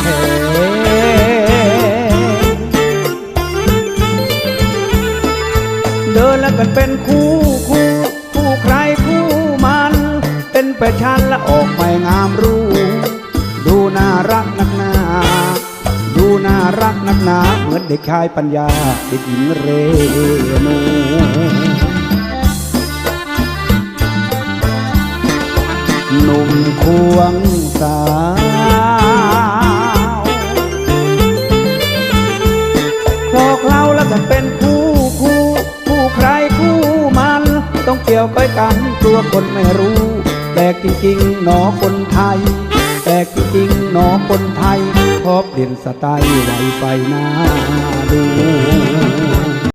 เพเดินแล้วกันเป็นคู่คู่คู่ใครคู่มัน เป็นประชันและออกไปงามรู้ ดูน่ารักนักหนาดูน่ารักนักหนาเหมือนเด็กชายปัญญาเด็กหญิงเรนูหนุ่มควงสา เล่าแล้วกันเป็นคู่คู่คู่ใครคู่มัน ต้องเกี่ยวก้อยกันกลัวคนไม่รู้แปลกจริงๆหนอคนไทยแปลกจริงๆหนอคนไทยชอบเด่นสไตล์ไวไฟหน้าดู